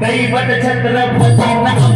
दैवत छत्रपती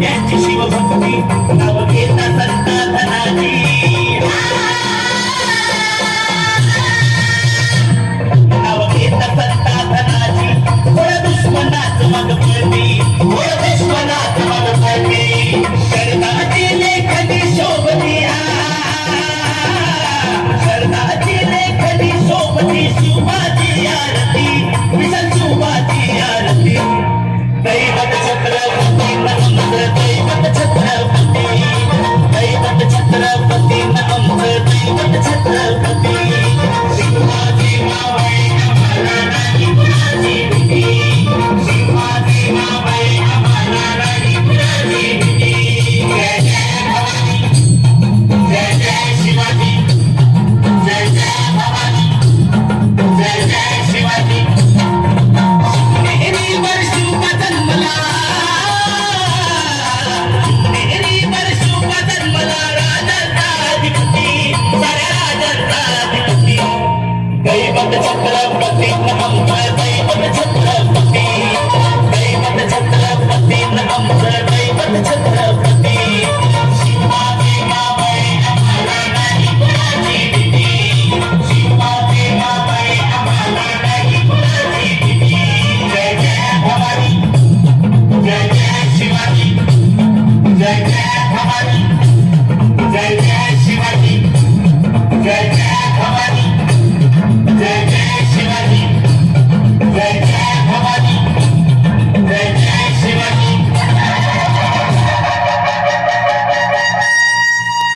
त्यांची शिवभक्ती नवगीता संताधनाची नवगीता संताधनाची थोडं दुश्मनाचं मग फिरती